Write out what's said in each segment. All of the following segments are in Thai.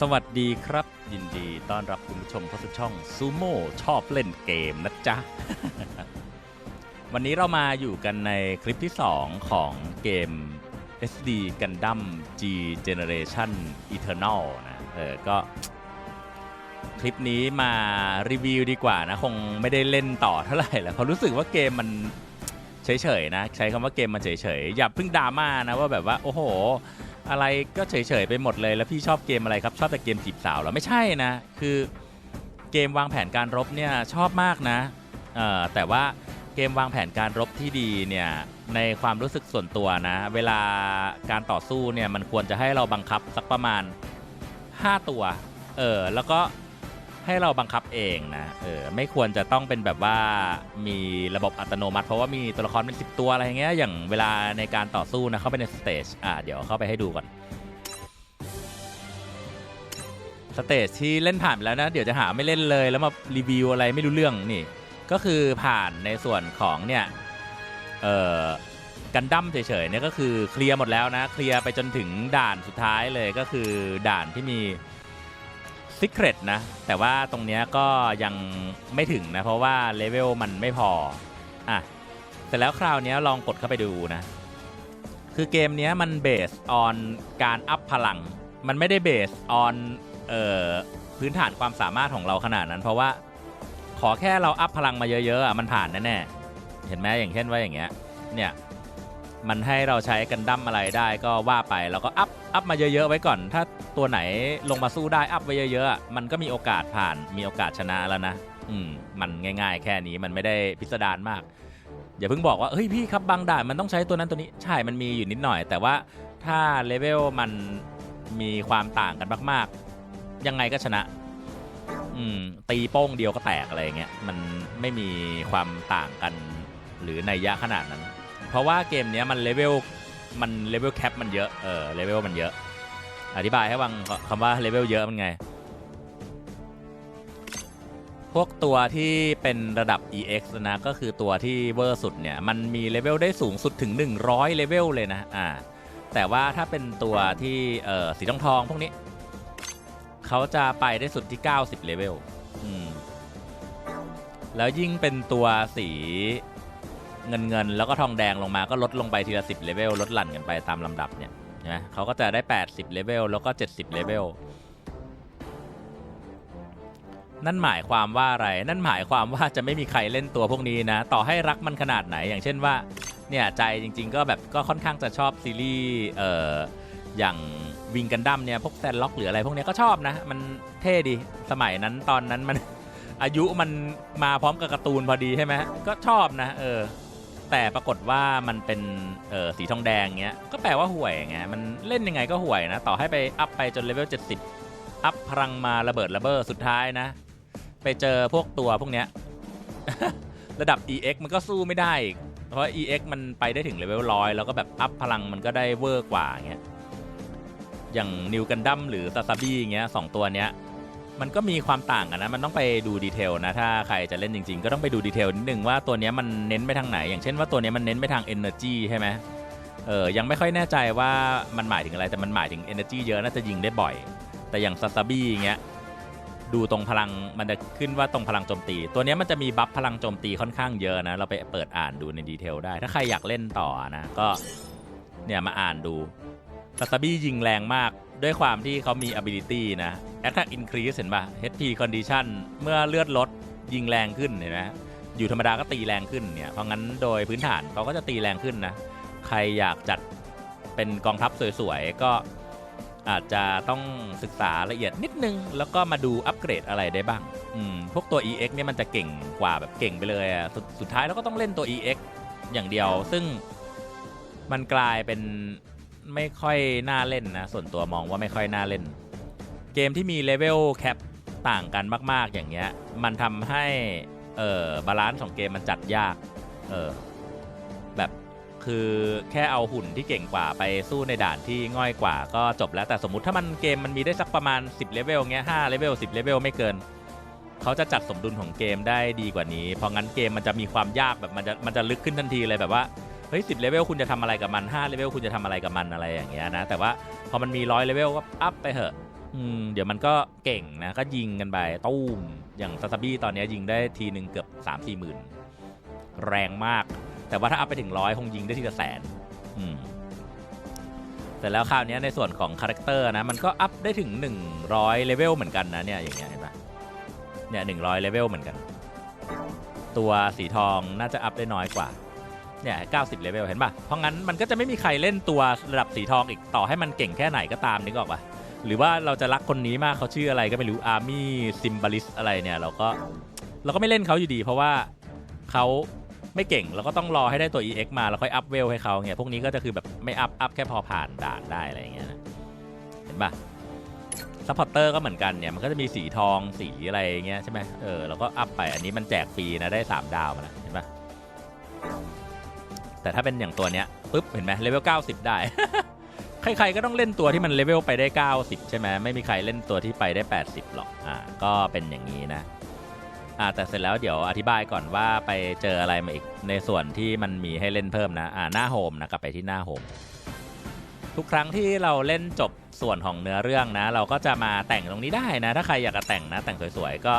สวัสดีครับ ยินดีต้อนรับคุณผู้ชมเข้าสู่ช่องซูโม่ชอบเล่นเกมนะจ๊ะ วันนี้เรามาอยู่กันในคลิปที่ 2 ของเกม SD Gundam G Generation Eternal นะเออก็ คลิปนี้มารีวิวดีกว่านะ คงไม่ได้เล่นต่อเท่าไหร่แหละเพราะรู้สึกว่าเกมมันเฉยๆนะ ใช้คำว่าเกมมันเฉยๆอย่าเพิ่งดราม่านะว่าแบบว่า โอ้โห อะไรก็เฉยๆไปหมดเลย แล้วพี่ชอบเกมอะไรครับ ชอบแต่เกมจีบสาวเหรอไม่ใช่นะ คือเกมวางแผนการรบเนี่ยชอบมากนะแต่ว่าเกมวางแผนการรบที่ดีเนี่ยในความรู้สึกส่วนตัวนะ เวลาการต่อสู้เนี่ยมันควรจะให้เราบังคับสักประมาณ 5 ตัว เออแล้วก็ ให้เราบังคับเองนะเออไม่ควรจะต้องเป็นแบบว่ามีระบบอัตโนมัติ เพราะว่ามีตัวละครเป็นสิบตัวอะไรอย่างเงี้ยอย่างเวลาในการต่อสู้นะเข้าไปในสเตจอ่าเดี๋ยวเข้าไปให้ดูก่อนสเตจที่เล่นผ่านไปแล้วนะ เดี๋ยวจะหาไม่เล่นเลยแล้วมารีวิวอะไรไม่รู้เรื่องนี่ ก็คือผ่านในส่วนของเนี่ยเอ่อกันดั้มเฉยๆเนี่ยก็คือเคลียร์หมดแล้วนะ เคลียร์ไปจนถึงด่านสุดท้ายเลยก็คือด่านที่มี ซิกเรตนะ แต่ว่าตรงเนี้ยก็ยังไม่ถึงนะ เพราะว่าเลเวลมันไม่พอ อะเสร็จแล้วคราวเนี้ยลองกดเข้าไปดูนะ คือเกมเนี้ยมันเบสออนการอัพพลัง มันไม่ได้เบสออนเอ่อพื้นฐานความสามารถของเราขนาดนั้น เพราะว่าขอแค่เราอัพพลังมาเยอะๆอะมันผ่านแน่ๆเห็นไหมอย่างเช่นว่าอย่างเงี้ยเนี่ย มันให้เราใช้กันดั้มอะไรได้ก็ว่าไปแล้วก็อัพอัพมาเยอะๆไว้ก่อน ถ้าตัวไหนลงมาสู้ได้อัพไว้เยอะๆมันก็มีโอกาสผ่านมีโอกาสชนะแล้วนะอืมมันง่าย ๆ แค่นี้มันไม่ได้พิสดารมาก อย่าเพิ่งบอกว่าเฮ้ยพี่ครับบางด่านมันต้องใช้ตัวนั้นตัวนี้ใช่มันมีอยู่นิดหน่อย แต่ว่าถ้าเลเวลมันมีความต่างกันมาก ๆ ยังไงก็ชนะอืมตีโป้งเดียวก็แตกอะไรเงี้ยมันไม่มีความต่างกันหรือในยะขนาดนั้น เพราะว่าเกมเนี้ยมันเลเวลมันเลเวลแคปมันเยอะเออเลเวลมันเยอะ อธิบายให้ฟังคำว่าเลเวลเยอะมันไง พวกตัวที่เป็นระดับ EX นะก็คือตัวที่เวอร์สุดเนี่ย มันมีเลเวลได้สูงสุดถึง 100เลเวลเลยนะอ่าแต่ว่าถ้าเป็นตัวที่เอ่อสีทองทองพวกนี้ เขาจะไปได้สุดที่ 90เลเวลอืมแล้วยิ่งเป็นตัวสี เงินเงินแล้วก็ทองแดงลงมาก็ลดลงไปทีละ10เลเวลลดหลั่นกันไปตามลำดับเนี่ยใช่ไหมเขาก็จะได้ 80เลเวลแล้วก็ 70เลเวลนั่นหมายความว่าอะไร นั่นหมายความว่าจะไม่มีใครเล่นตัวพวกนี้นะ ต่อให้รักมันขนาดไหน อย่างเช่นว่า เนี่ยใจจริง ๆ ก็แบบก็ค่อนข้างจะชอบซีรีส์เอ่ออย่างวิงกันดั้มเนี่ยพวกแซนล็อกหรืออะไรพวกนี้ก็ชอบนะ มันเท่ดีสมัยนั้นตอนนั้นมันอายุมันมาพร้อมกับการ์ตูนพอดีใช่ไหมก็ชอบนะ เออ แต่ปรากฏว่ามันเป็นเออสีทองแดงเงี้ยก็แปลว่าห่วยไงมันเล่นยังไงก็ห่วยนะ ต่อให้ไปอัพไปจนเลเวล70 อัพพลังมาระเบิดระเบ้อสุดท้ายนะ ไปเจอพวกตัวพวกเนี้ยระดับ EX มันก็สู้ไม่ได้อีกเพราะ EX มันไปได้ถึงเลเวลร้อยแล้วก็แบบอัพพลังมันก็ได้เวอร์กว่าเงี้ยอย่างนิวกันดั้มหรือซาซาบี้เงี้ยสองตัวเนี้ย มันก็มีความต่างกันนะ มันต้องไปดูดีเทลนะ ถ้าใครจะเล่นจริง ๆ ก็ต้องไปดูดีเทลนิดนึงว่าตัวนี้มันเน้นไปทางไหน อย่างเช่นว่าตัวนี้มันเน้นไปทาง Energy ใช่ไหมเออ ยังไม่ค่อยแน่ใจว่ามันหมายถึงอะไร แต่มันหมายถึง Energy เยอะน่าจะยิงได้บ่อย แต่อย่างซาซาบี้เงี้ย ดูตรงพลัง มันจะขึ้นว่าตรงพลังโจมตี ตัวนี้มันจะมีบัฟพลังโจมตีค่อนข้างเยอะนะ เราไปเปิดอ่านดูในดีเทลได้ ถ้าใครอยากเล่นต่อนะ ก็เนี่ยมาอ่านดูซาซาบี้ยิงแรงมาก ด้วยความที่เขามี ability นะ attack increase เห็นป่ะ HP condition เมื่อเลือดลดยิงแรงขึ้นเห็นไหมอยู่ธรรมดาก็ตีแรงขึ้นเนี่ย เพราะงั้นโดยพื้นฐานเขาก็จะตีแรงขึ้นนะ ใครอยากจัดเป็นกองทัพสวยๆ ก็อาจจะต้องศึกษาละเอียดนิดนึง แล้วก็มาดูอัปเกรดอะไรได้บ้าง อืม พวกตัว EX เนี่ยมันจะเก่งกว่าแบบเก่งไปเลยอะสสุดท้ายแล้วก็ต้องเล่นตัว EX อย่างเดียว ซึ่งมันกลายเป็น ไม่ค่อยน่าเล่นนะ ส่วนตัวมองว่าไม่ค่อยน่าเล่น เกมที่มีเลเวลแคปต่างกันมาก ๆ อย่างเงี้ย มันทำให้เออบาลานซ์ของเกมมันจัดยากเออแบบคือแค่เอาหุ่นที่เก่งกว่าไปสู้ในด่านที่ง่อยกว่าก็จบแล้วแต่สมมติถ้ามันเกมมันมีได้สักประมาณ 10เลเวลเงี้ย5เลเวล10เลเวลไม่เกิน เขาจะจัดสมดุลของเกมได้ดีกว่านี้ เพราะงั้นเกมมันจะมีความยากแบบมันจะมันจะลึกขึ้นทันทีเลยแบบว่า ฮ้ยสิบเลเวลคุณจะทำอะไรกับมัน5เลเวลคุณจะทำอะไรกับมันอะไรอย่างเงี้ยนะ แต่ว่าพอมันมีร้อยเลเวลก็อัพไปเถอะอืมเดี๋ยวมันก็เก่งนะ ก็ยิงกันไปตู้มอย่างซาซาบี้ตอนนี้ยิงได้ทีหนึ่งเกือบ3ามสี่หมื่นแรงมาก แต่ว่าถ้าอัพไปถึงร้อยคงยิงได้ทีละแสนอืมแต่แล้วคราวนี้ในส่วนของคาแรคเตอร์นะ มันก็อัพได้ถึง 100เลเวลเหมือนกันนะเนี่ยอย่างเงี้ยเห็นปะเนี่ยหนึ่งร้อยเลเวลเหมือนกัน ตัวสีทองน่าจะอัพได้น้อยกว่า เนี่ย90เลเวลเห็นปะเพราะงั้นมันก็จะไม่มีใครเล่นตัวระดับสีทองอีกต่อให้มันเก่งแค่ไหนก็ตามนึกออกปะหรือว่าเราจะรักคนนี้มากเขาชื่ออะไรก็ไม่รู้อาร์มี่ซิมบ l ลิสอะไรเนี่ยเราก็เราก็ไม่เล่นเขาอยู่ดี เพราะว่าเขาไม่เก่งเราก็ต้องรอให้ได้ตัว EX มาแล้วค่อยอัพเวลให้เขาเนี่ยพวกนี้ก็จะคือแบบไม่อัพอัพแค่พอผ่านด่านได้อะไรอย่างเงี้ยนะเห็นปะซัพพอร์เตอร์ก็เหมือนกันเนี่ยมันก็จะมีสีทองสีอะไรอย่างเงี้ยใช่ไหมเออเราก็อัพไปอันนี้มันแจกฟรีนะได้ 3 ดาวมาแล้วเห็นป่ะ แต่ถ้าเป็นอย่างตัวเนี้ยปุ๊บเห็นไหมเลเวล90 ได้ ใครๆก็ต้องเล่นตัวที่มันเลเวลไปได้ 90 ใช่ไหมไม่มีใครเล่นตัวที่ไปได้ 80 หรอกอ่าก็เป็นอย่างนี้นะอ่าแต่เสร็จแล้วเดี๋ยวอธิบายก่อนว่าไปเจออะไรมาอีกในส่วนที่มันมีให้เล่นเพิ่มนะอ่าหน้าโฮมนะกลับไปที่หน้าโฮมทุกครั้งที่เราเล่นจบส่วนของเนื้อเรื่องนะ เราก็จะมาแต่งตรงนี้ได้นะ ถ้าใครอยากจะแต่งนะ แต่งสวยๆก็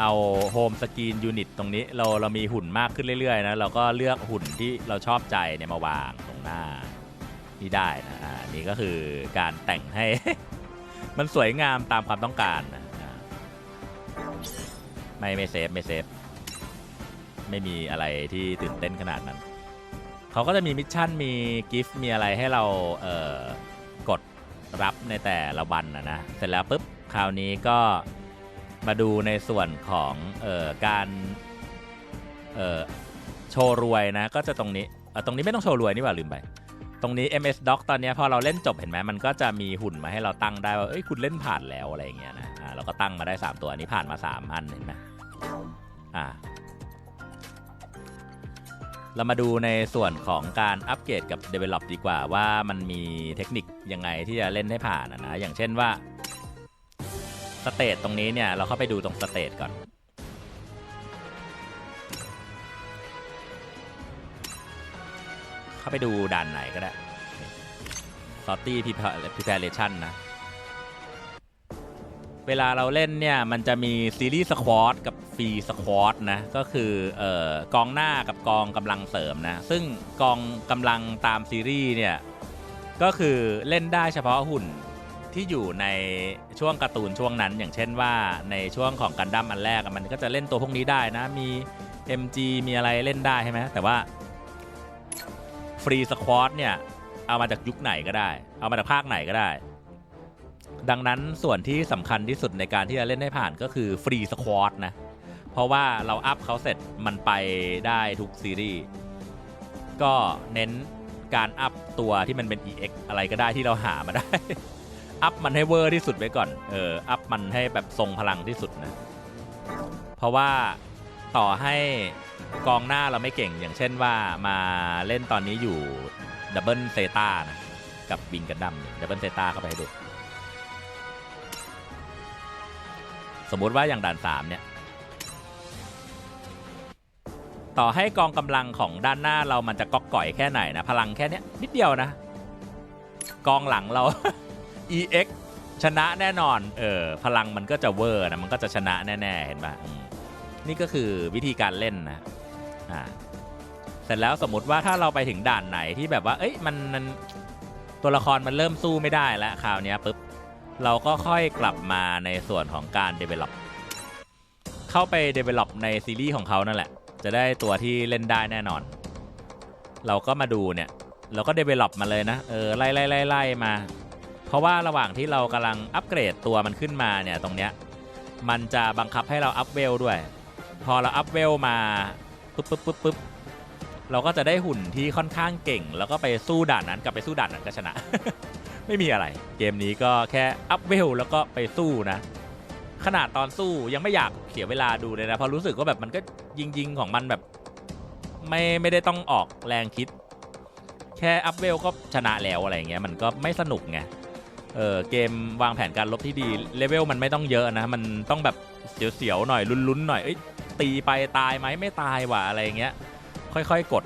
เอาโฮมสกรีนยูนิตตรงนี้เราเรามีหุ่นมากขึ้นเรื่อยๆนะเราก็เลือกหุ่นที่เราชอบใจเนี่ยมาวางตรงหน้านี่ได้นะอ่านี่ก็คือการแต่งให้ มันสวยงามตามความต้องการนะไม่ไม่เซฟไม่เซฟไม่มีอะไรที่ตื่นเต้นขนาดนั้นเขาก็จะมีมิชชั่นมีกิฟต์มีอะไรให้เราเอ่อกดรับในแต่ละวันนะนะเสร็จแล้วปุ๊บคราวนี้ก็ มาดูในส่วนของเอ่อการเอ่อโชว์รวยนะ ก็จะตรงนี้เอ่อตรงนี้ไม่ต้องโชว์รวยนี่หว่าลืมไป ตรงนี้ MS Doc ตอนนี้พอเราเล่นจบเห็นไหมมันก็จะมีหุ่นมาให้เราตั้งได้ว่าเอ้ยคุณเล่นผ่านแล้วอะไรอย่างเงี้ยนะอ่าเราก็ตั้งมาได้ 3 ตัวอันนี้ผ่านมา 3 อันเห็นไหมอ่าเรามาดูในส่วนของการอัปเกรดกับ Develop ดีกว่าว่ามันมีเทคนิคยังไงที่จะเล่นให้ผ่านนะ อย่างเช่นว่า เตตตรงนี้เนี่ยเราเข้าไปดูตรงสเตตก่อน เข้าไปดูด่านไหนก็ได้ s o r t y Preparation นะ เวลาเราเล่นเนี่ย มันจะมีซีรีส์สควอตกับฟรีสควอตนะ ก็คือเอ่อกองหน้ากับกองกำลังเสริมนะ ซึ่งกองกำลังตามซีรีส์เนี่ย ก็คือเล่นได้เฉพาะหุ่น ที่อยู่ในช่วงการ์ตูนช่วงนั้น อย่างเช่นว่าในช่วงของกันดั้มอันแรกมันก็จะเล่นตัวพวกนี้ได้นะมี MG มีอะไรเล่นได้ใช่ไหมแต่ว่าฟรีสควอตเนี่ย เอามาจากยุคไหนก็ได้ เอามาจากภาคไหนก็ได้ ดังนั้นส่วนที่สำคัญที่สุดในการที่จะเล่นให้ผ่านก็คือฟรีสควอตนะ เพราะว่าเราอัพเขาเสร็จมันไปได้ทุกซีรีส์ก็เน้นการอัพตัวที่มันเป็น EX อะไรก็ได้ที่เราหามาได้ อัพมันให้เวอร์ที่สุดไว้ก่อน เออ อัพมันให้แบบทรงพลังที่สุดนะ เพราะว่าต่อให้กองหน้าเราไม่เก่ง อย่างเช่นว่ามาเล่นตอนนี้อยู่ดับเบิลเซตานะ กับวิงกันดัมดับเบิลเซตาเข้าไปให้ดู สมมุติว่าอย่างด่าน3เนี่ย ต่อให้กองกำลังของด้านหน้าเรามันจะก๊อกก่อยแค่ไหนนะ พลังแค่เนี้ยนิดเดียวนะ กองหลังเรา EX ชนะแน่นอน เออ พลังมันก็จะเวอร์นะ มันก็จะชนะแน่ ๆ เห็นปะนี่ก็คือวิธีการเล่นนะ อ่า เสร็จแล้วสมมติว่าถ้าเราไปถึงด่านไหนที่แบบว่า เอ้ย มันมันตัวละครมันเริ่มสู้ไม่ได้แล้วคราวนี้ปุ๊บ เราก็ค่อยกลับมาในส่วนของการ develop เข้าไป develop ในซีรีส์ของเขานั่นแหละ จะได้ตัวที่เล่นได้แน่นอน เราก็มาดูเนี่ย เราก็ develop มาเลยนะ เออ ไล่ไล่ไล่ไล่มา เพราะว่าระหว่างที่เรากำลังอัปเกรดตัวมันขึ้นมาเนี่ยตรงเนี้ยมันจะบังคับให้เราอัพเวลด้วย พอเราอัพเวลมาปุ๊บปุ๊บปุ๊บปุ๊บเราก็จะได้หุ่นที่ค่อนข้างเก่ง แล้วก็ไปสู้ด่านนั้นกลับไปสู้ด่านนั้นก็ชนะ ไม่มีอะไร เกมนี้ก็แค่อัพเวลแล้วก็ไปสู้นะ ขนาดตอนสู้ยังไม่อยากเสียเวลาดูเลยนะเพราะรู้สึกว่าแบบมันก็ยิงยิงๆของมันแบบ ไม่ไม่ได้ต้องออกแรงคิด แค่อัพเวลก็ชนะแล้วอะไรเงี้ยมันก็ไม่สนุกไง เออเกมวางแผนการลบที่ดีเลเวลมันไม่ต้องเยอะนะ มันต้องแบบเสียวๆหน่อยลุ้นๆหน่อยเอ้ยตีไปตายไหมไม่ตายว่ะอะไรเงี้ย ค่อยๆกด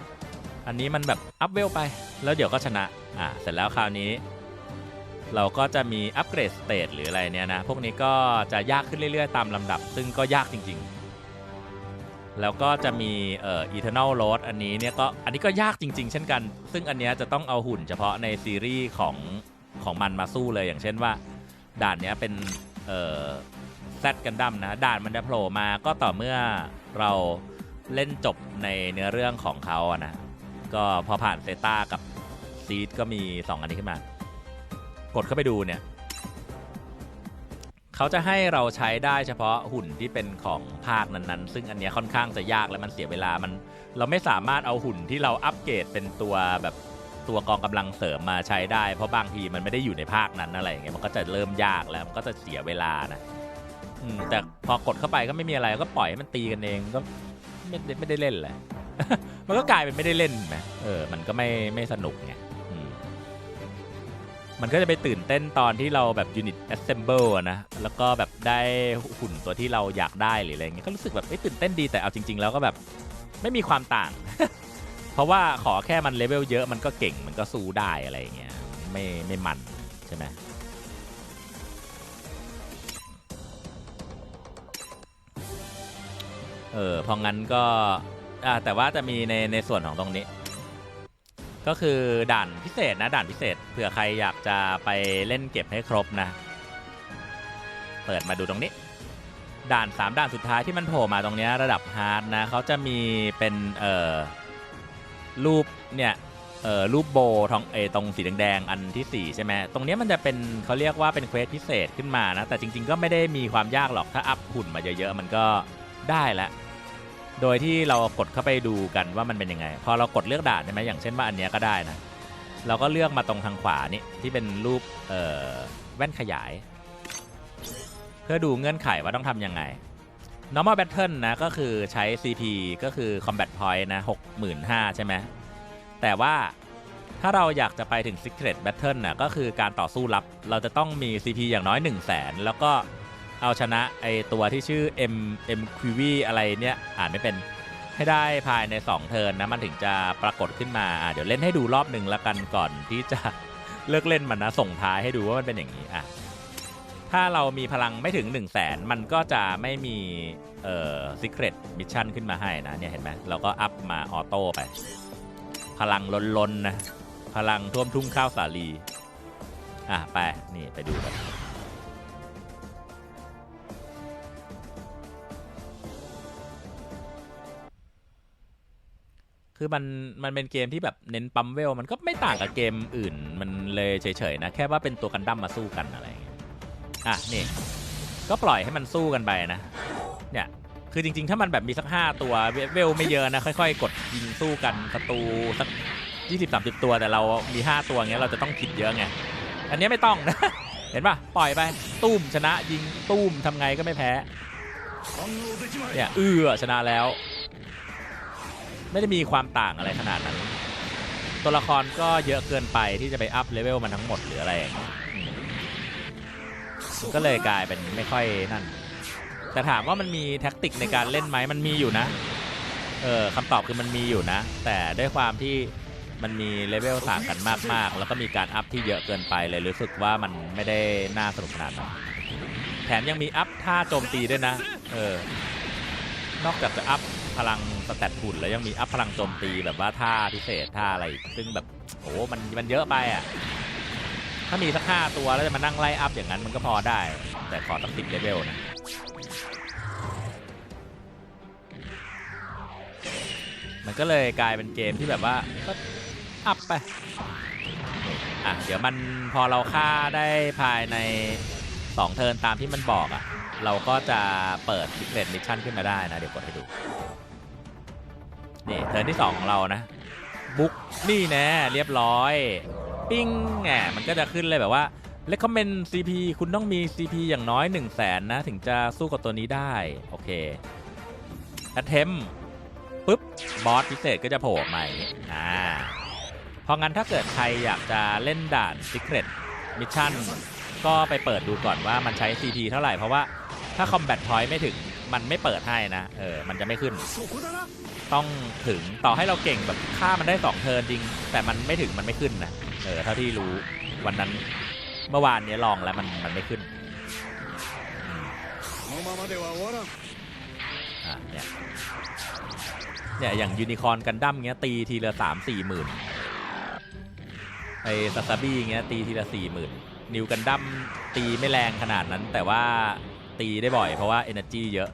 อันนี้มันแบบอัพเวลไป แล้วเดี๋ยวก็ชนะอ่าเสร็จแล้วคราวนี้ เราก็จะมีอัปเกรดสเต e หรืออะไรเนี่ยนะ พวกนี้ก็จะยากขึ้นเรื่อยๆ ตามลำดับ ซึ่งก็ยากจริง ๆ แล้วก็จะมีเอ่อ Eternal Road อันนี้เนี่ยก็อันนี้ก็ยากจริง ๆ เช่นกัน ซึ่งอันเนี้ยจะต้องเอาหุ่นเฉพาะในซีรีส์ของ ของมันมาสู้เลยอย่างเช่นว่า ด่านเนี้ยเป็นเอ่อแซดกันดั้มนะด่านมันจะโผล่มาก็ต่อเมื่อเราเล่นจบในเนื้อเรื่องของเขาอะนะก็พอผ่านเซต้ากับซีดก็มี 2 อันนี้ขึ้นมา กดเข้าไปดูเนี่ย เขาจะให้เราใช้ได้เฉพาะหุ่นที่เป็นของภาคนั้นๆ ซึ่งอันนี้ค่อนข้างจะยากและมันเสียเวลามัน เราไม่สามารถเอาหุ่นที่เราอัปเกรดเป็นตัวแบบ ตัวกองกำลังเสริมมาใช้ได้ เพราะบางทีมันไม่ได้อยู่ในภาคนั้นอะไรอย่างเงี้ยมันก็จะเริ่มยากแล้วมันก็จะเสียเวลานะอืมแต่พอกดเข้าไปก็ไม่มีอะไรก็ปล่อยให้มันตีกันเองก็ไม่ได้ไม่ได้เล่นแหละมันก็กลายเป็นไม่ได้เล่นไหมเออ มันก็ไม่ไม่สนุกไงมันก็จะไปตื่นเต้นตอนที่เราแบบยูนิต assemble อะนะ แล้วก็แบบได้หุ่นตัวที่เราอยากได้หรืออะไรเงี้ย ก็รู้สึกแบบตื่นเต้นดีแต่เอาจริง ๆ แล้วก็แบบไม่มีความต่าง เพราะว่าขอแค่มันเลเวลเยอะมันก็เก่งมันก็สู้ได้อะไรเงี้ยไม่ไม่มันใช่ไหมเออเพราะงั้นก็อ่าแต่ว่าจะมีในในส่วนของตรงนี้ ก็คือด่านพิเศษนะด่านพิเศษเผื่อใครอยากจะไปเล่นเก็บให้ครบนะ เปิดมาดูตรงนี้ ด่าน 3 ด่านสุดท้ายที่มันโผล่มาตรงนี้ระดับฮาร์ดนะเขาจะมีเป็นเอ่อ รูปเนี่ยเอ่อรูปโบทองเอตรงสีแดงๆอันทีสี่4 ใช่ไหมตรงเนี้ยมันจะเป็นเขาเรียกว่าเป็นเควสพิเศษขึ้นมานะ แต่จริง ๆ ก็ไม่ได้มีความยากหรอกถ้าอัพหุ่นมาเยอะๆ มันก็ได้ล้วโดยที่เรากดเข้าไปดูกันว่ามันเป็นยังไง พอเรากดเลือกด่านใช่ไหมอย่างเช่นว่าอันเนี้ยก็ได้นะ เราก็เลือกมาตรงทางขวานี่ที่เป็นรูปเอ่อแว่นขยาย เพื่อดูเงื่อนไขว่าต้องทำยังไง normal battle นะ ก็คือใช้ CP ก็คือ combat point นะ65,000 ใช่ไหม แต่ว่าถ้าเราอยากจะไปถึง secret battle นะก็คือการต่อสู้ลับ เราจะต้องมี CP อย่างน้อย 1 0 0 0 0แสนแล้วก็เอาชนะไอตัวที่ชื่อ M M q v อะไรเนี่ย อ่านไม่เป็นให้ได้ภายใน 2 เทิร์นนะ มันถึงจะปรากฏขึ้นมา เดี๋ยวเล่นให้ดูรอบหนึ่งละกันก่อนที่จะเลิกเล่นมันนะ ส่งท้ายให้ดูว่ามันเป็นอย่างนี้อะ ถ้าเรามีพลังไม่ถึง 1 0 0 0 0แสนมันก็จะไม่มีเอ่อ secret mission ขึ้นมาให้นะเนี่ยเห็นไหมเราก็อัพมาออโต้ไป พลังล้นๆนะ พลังท่วมทุ่งข้าวสาลี อะ ไป นี่ไปดูกันคือมันมันเป็นเกมที่แบบเน้นปั๊มเวล มันก็ไม่ต่างกับเกมอื่น มันเลยเฉยๆนะ แค่ว่าเป็นตัวกันดั้มมาสู้กันอะไร อะนี่ก็ปล่อยให้มันสู้กันไปนะ เนี่ยคือจริงๆ ถ้ามันแบบมีสัก 5 ตัวเวเวลไม่เยอะนะ ค่อยๆ กดยิงสู้กันศัตรูสัก20 30 ตัวแต่เรามี 5 ตัวเงี้ยเราจะต้องคิดเยอะไง อันนี้ไม่ต้องนะ เห็นป่ะ ปล่อยไป ตุ้มชนะยิงตุ้มทำไงก็ไม่แพ้ เนี่ยเอือชนะแล้ว ไม่ได้มีความต่างอะไรขนาดนั้น ตัวละครก็เยอะเกินไปที่จะไปอัพเลเวลมันทั้งหมดหรืออะไรอย่างเงี้ย ก็เลยกลายเป็นไม่ค่อยนั่น แต่ถามว่ามันมีแท็กติกในการเล่นไหมมันมีอยู่นะ เออคำตอบคือมันมีอยู่นะ แต่ด้วยความที่มันมีเลเวลต่างกันมาก ๆ แล้วก็มีการอัพที่เยอะเกินไปเลยรู้สึกว่ามันไม่ได้น่าสนุกขนาดนั้นแถมยังมีอัพท่าโจมตีด้วยนะ เออ นอกจากจะอัพพลังสแตทหุ่นแล้วยังมีอัพพลังโจมตีแบบว่าท่าพิเศษท่าอะไรอีกซึ่งแบบโอ้มันมันเยอะไปอะ ถ้ามีสักห้าตัวแล้วจะมานั่งไล่อัพอย่างนั้นมันก็พอได้ แต่ขอตั้งสิบเลเวลนะมันก็เลยกลายเป็นเกมที่แบบว่าก็อัพไปอะเดี๋ยวมันพอเราฆ่าได้ภายใน 2 เทิร์นตามที่มันบอกอะ เราก็จะเปิด Secret Mission ขึ้นมาได้นะ เดี๋ยวกดให้ดู นี่เทิร์นที่ 2 ของเรานะ บุ๊กนี่แน่เรียบร้อย ปิ้งแหมมันก็จะขึ้นเลยแบบว่า recommend CP คุณต้องมี CP อย่างน้อย 1 0 0 0 0แสนนะ ถึงจะสู้กับตัวนี้ได้ โอเค attempt ปุ๊บบอสพิเศษก็จะโผล่ออกมาอย่างนี้อ่าเพราะงั้นถ้าเกิดใครอยากจะเล่นด่าน Secret Mission ก็ไปเปิดดูก่อนว่ามันใช้ CP เท่าไหร่ เพราะว่าถ้า Combat Point ไม่ถึงมันไม่เปิดให้นะ เออ มันจะไม่ขึ้น ต้องถึงต่อให้เราเก่งแบบฆ่ามันได้ 2 เทิร์นจริง แต่มันไม่ถึงมันไม่ขึ้นนะ เออเท่าที่รู้วันนั้นเมื่อวานเนี้ยลองแล้วมันมันไม่ขึ้นเนี่ยเนี่ยอย่างยูนิคอร์กันดั้มเงี้ยตีทีละสามสี่หมื่นไอซาซาบี้เงี้ยตีทีละสี่หมื่นนิวกันดั้มตีไม่แรงขนาดนั้น แต่ว่าตีได้บ่อยเพราะว่า Energy เยอะ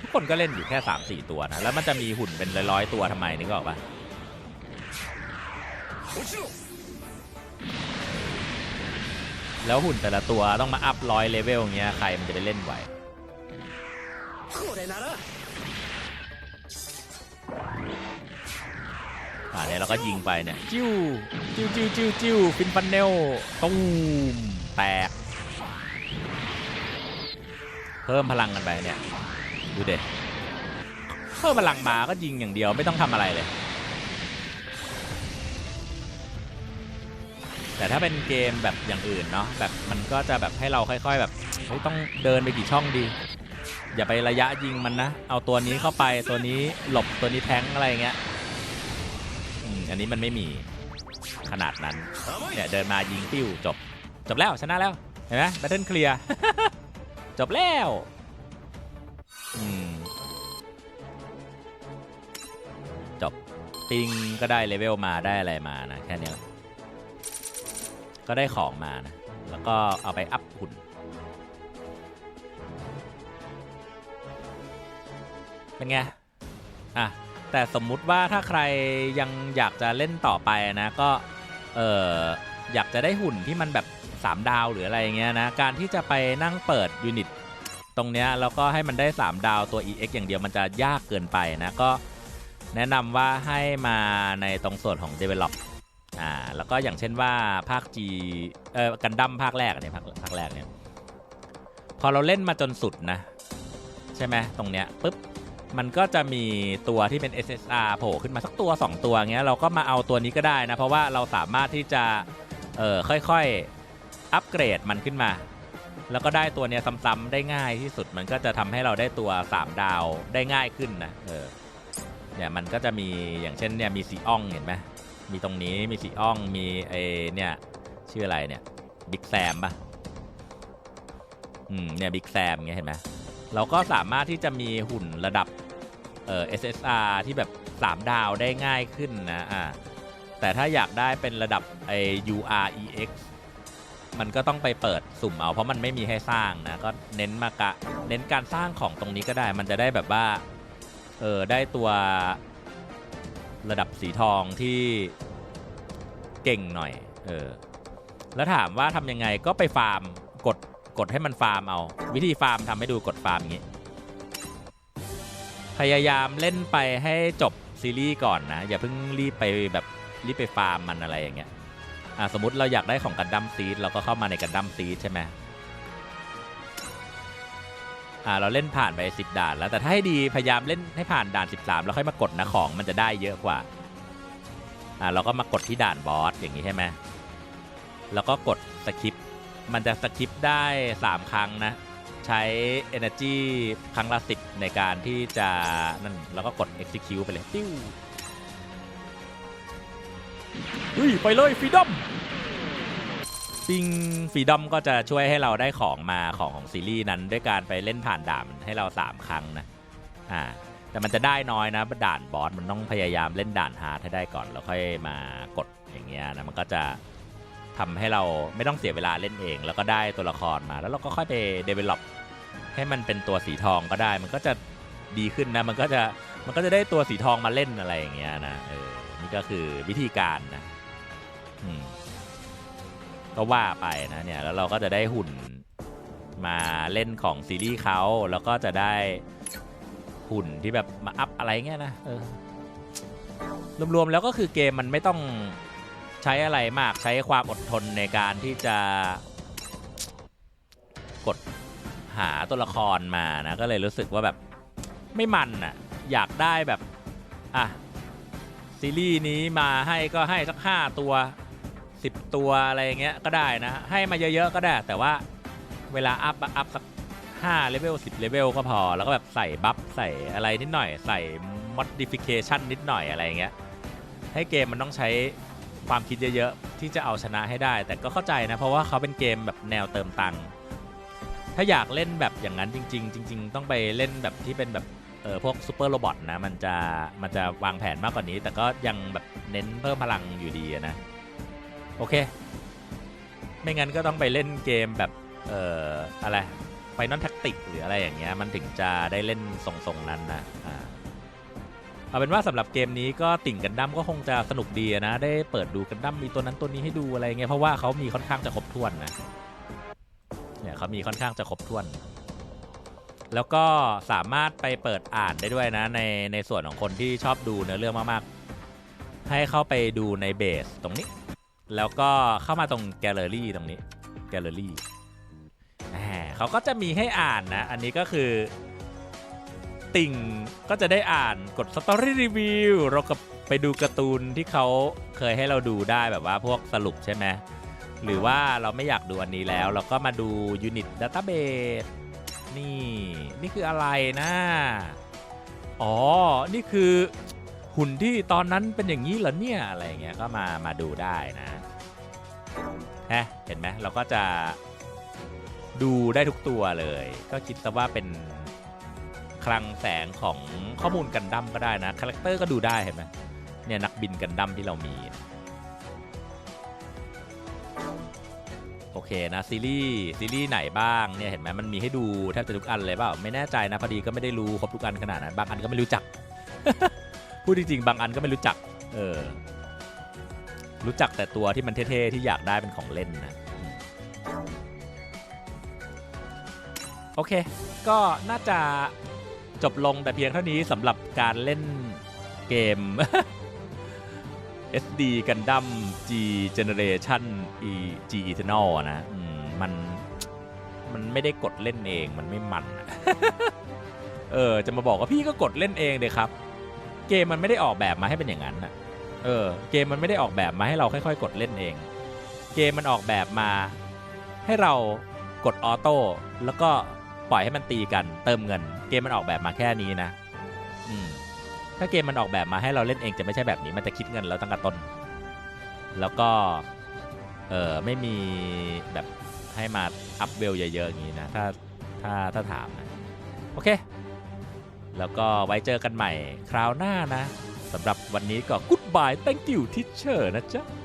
ทุกคนก็เล่นอยู่แค่สามสี่ตัวนะ แล้วมันจะมีหุ่นเป็นร้อยๆตัวทำไมนึกออกปะ แล้วหุ่นแต่ละตัวต้องมาอัพร้อยเลเวลอย่างเงี้ยใครมันจะไปเล่นไหวอ่าเนี่ยเราก็ยิงไปเนี่ยจิ้วจิ้วจิ้วจิ้วจิ้วฟินฟันเนลตุ้มแตก เพิ่มพลังกันไปเนี่ย ดูเด็ดเพิ่มพลังมาก็ยิงอย่างเดียวไม่ต้องทำอะไรเลย แต่ถ้าเป็นเกมแบบอย่างอื่นเนาะแบบมันก็จะแบบให้เราค่อย ๆ แบบเฮ้ยต้องเดินไปกี่ช่องดี อย่าไประยะยิงมันนะ เอาตัวนี้เข้าไปตัวนี้หลบตัวนี้แทงอะไรเงี้ยอันนี้มันไม่มีขนาดนั้นเนี่ยเดินมายิงปิ้วจบ จบแล้วชนะแล้วเห็นไหมแบทเทิลเคลียร์จบแล้วจบปิงก็ได้เลเวลมาได้อะไรมานะแค่นี้ ก็ได้ของมานะ แล้วก็เอาไปอัพหุ่น เป็นไง อะ แต่สมมุติว่าถ้าใครยังอยากจะเล่นต่อไปนะ ก็ เอออยากจะได้หุ่นที่มันแบบ 3 ดาวหรืออะไรเงี้ยนะ การที่จะไปนั่งเปิดยูนิตตรงเนี้ยแล้วก็ให้มันได้ 3 ดาวตัว EX อย่างเดียวมันจะยากเกินไปนะ ก็แนะนำว่าให้มาในตรงส่วนของ Develop อ่าแล้วก็อย่างเช่นว่าภาค G เออกันดั้มภาคแรกเนี่ยภาคภาคแรกเนี่ยพอเราเล่นมาจนสุดนะ ใช่ไหมตรงเนี้ยปุ๊บมันก็จะมีตัวที่เป็น SSR โผล่ขึ้นมาสักตัว 2 ตัวเงี้ยเราก็มาเอาตัวนี้ก็ได้นะ เพราะว่าเราสามารถที่จะเออค่อยๆอัปเกรดมันขึ้นมา แล้วก็ได้ตัวเนี้ยซ้ำๆได้ง่ายที่สุดมันก็จะทำให้เราได้ตัว 3 ดาวได้ง่ายขึ้นนะเออเนี่ยมันก็จะมีอย่างเช่นเนี่ยมีซีอองเห็นไหม มีตรงนี้มีซีอองมีไอเนี่ยชื่ออะไรเนี่ยบิ๊กแซมปะอืมเนี่ยบิ๊กแซมเงี้ยเห็นไหมเราก็สามารถที่จะมีหุ่นระดับเอ่อ SSR ที่แบบ 3 ดาวได้ง่ายขึ้นนะอ่าแต่ถ้าอยากได้เป็นระดับไอ UREX มันก็ต้องไปเปิดสุ่มเอา เพราะมันไม่มีให้สร้างนะ ก็เน้นมากะ เน้นการสร้างของตรงนี้ก็ได้ มันจะได้แบบว่า เออได้ตัว ระดับสีทองที่เก่งหน่อย เออ แล้วถามว่าทำยังไงก็ไปฟาร์มกดกดให้มันฟาร์มเอา วิธีฟาร์มทำให้ดูกดฟาร์มอย่างนี้ พยายามเล่นไปให้จบซีรีส์ก่อนนะ อย่าเพิ่งรีบไปแบบรีบไปฟาร์มมันอะไรอย่างเงี้ยอะสมมติเราอยากได้ของกันดั้มซีดเราก็เข้ามาในกันดั้มซีดใช่ไหม อ่าเราเล่นผ่านไป10ด่านแล้วแต่ถ้าให้ดีพยายามเล่นให้ผ่านด่าน 13 แล้วค่อยมากดนะของมันจะได้เยอะกว่าอ่าเราก็มากดที่ด่านบอสอย่างนี้ใช่ไหมแล้วก็กดสคิปมันจะสคิปได้ 3 ครั้งนะ ใช้ energy ครั้งละสิบในการที่จะนั่นแล้วก็กด execute ไปเลยปิ้วเฮ้ยไปเลยฟรีดอมิงฟรีดอมก็จะช่วยให้เราได้ของมาของของซีรีส์นั้นด้วยการไปเล่นผ่านด่านให้เรา 3 ครั้งนะอ่าแต่มันจะได้น้อยนะด่านบอสมันต้องพยายามเล่นด่านฮาร์ดให้ได้ก่อนแล้วค่อยมากดอย่างเงี้ยนะมันก็จะทำให้เราไม่ต้องเสียเวลาเล่นเอง แล้วก็ได้ตัวละครมา แล้วเราก็ค่อยไป develop ให้มันเป็นตัวสีทองก็ได้ มันก็จะดีขึ้นนะ มันก็จะมันก็จะได้ตัวสีทองมาเล่นอะไรอย่างเงี้ยนะเออนี่ก็คือวิธีการนะอืม ก็ว่าไปนะเนี่ยแล้วเราก็จะได้หุ่นมาเล่นของซีรีส์เขาแล้วก็จะได้หุ่นที่แบบมาอัพอะไรเงี้ยนะเออรวมๆแล้วก็คือเกมมันไม่ต้องใช้อะไรมากใช้ความอดทนในการที่จะกดหาตัวละครมานะก็เลยรู้สึกว่าแบบไม่มันอะอยากได้แบบอะซีรีส์นี้มาให้ก็ให้สักห้าตัว 10 ตัวอะไรอย่างเงี้ยก็ได้นะ ให้มาเยอะๆก็ได้ แต่ว่าเวลาอัพอัพสัก5เลเวล10เลเวลก็พอ แล้วก็แบบใส่บัฟใส่อะไรนิดหน่อย ใส่ modification นิดหน่อยอะไรอย่างเงี้ยให้เกมมันต้องใช้ความคิดเยอะๆ ที่จะเอาชนะให้ได้ แต่ก็เข้าใจนะ เพราะว่าเขาเป็นเกมแบบแนวเติมตังค์ถ้าอยากเล่นแบบอย่างนั้นจริง ๆ จริง ๆ ต้องไปเล่นแบบที่เป็นแบบเออพวกซูเปอร์โรบอทนะ มันจะมันจะวางแผนมากกว่านี้ แต่ก็ยังแบบเน้นเพิ่มพลังอยู่ดีนะ โอเค ไม่งั้นก็ต้องไปเล่นเกมแบบ เอ่อ อะไรไฟนอลแท็กติกหรืออะไรอย่างเงี้ย มันถึงจะได้เล่นทรงๆนั้นนะอ่าเอาเป็นว่าสำหรับเกมนี้ก็ติ่งกันดั้มก็คงจะสนุกดีนะ ได้เปิดดูกันดั้มมีตัวนั้นตัวนี้ให้ดูอะไรเงี้ยเพราะว่าเขามีค่อนข้างจะครบถ้วนนะเนี่ยเขามีค่อนข้างจะครบถ้วน แล้วก็สามารถไปเปิดอ่านได้ด้วยนะในในส่วนของคนที่ชอบดูเนื้อเรื่องมากๆ ให้เข้าไปดูในเบสตรงนี้ แล้วก็เข้ามาตรงแกลเลอรี่ตรงนี้แกลเลอรี่เขาก็จะมีให้อ่านนะ อันนี้ก็คือ ติ่งก็จะได้อ่านกดสตอรี่รีวิวเราก็ไปดูการ์ตูนที่เขาเคยให้เราดูได้แบบว่าพวกสรุปใช่ไหมหรือว่าเราไม่อยากดูอันนี้แล้ว เราก็มาดู Unit Database นี่ นี่คืออะไรนะ อ๋อ นี่คือ หุ่นที่ตอนนั้นเป็นอย่างนี้เหรอเนี่ยอะไรอย่างเงี้ยก็มามาดูได้นะฮะเห็นไหมเราก็จะดูได้ทุกตัวเลย ก็คิดซะว่าเป็นคลังแสงของข้อมูลกันดั้มก็ได้นะคาแรคเตอร์ก็ดูได้เห็นไหมเนี่ยนักบินกันดั้มที่เรามีโอเคนะซีรีส์ซีรีส์ไหนบ้างเนี่ยเห็นไหมมันมีให้ดูแทบจะทุกอันเลยเปล่าไม่แน่ใจนะพอดีก็ไม่ได้รู้ครบทุกอันขนาดนั้นบางอันก็ไม่รู้จัก พูดจริงๆ บางอันก็ไม่รู้จัก เออ รู้จักแต่ตัวที่มันเท่ๆ ที่อยากได้เป็นของเล่นนะ โอเค ก็น่าจะจบลงแต่เพียงเท่านี้สำหรับการเล่นเกม SD Gundam G Generation E G Eternal นะมมันมันไม่ได้กดเล่นเองมันไม่มัน เออ จะมาบอกว่าพี่ก็กดเล่นเองเลยครับ เกมมันไม่ได้ออกแบบมาให้เป็นอย่างนั้นนะเออเกมมันไม่ได้ออกแบบมาให้เราค่อยๆ กดเล่นเอง เกมมันออกแบบมา ให้เรากดออโต้แล้วก็ปล่อยให้มันตีกัน เติมเงิน เกมมันออกแบบมาแค่นี้นะ อืมถ้าเกมมันออกแบบมาให้เราเล่นเองจะไม่ใช่แบบนี้มันจะคิดเงินเราตั้งแต่ต้น แล้วก็เออไม่มีแบบให้มาอัพเวลเยอะๆอย่างนี้นะถ้าถ้าถ้าถามนะโอเค แล้วก็ไว้เจอกันใหม่คราวหน้านะสำหรับวันนี้ก็ goodbye thank you teacher นะจ๊ะ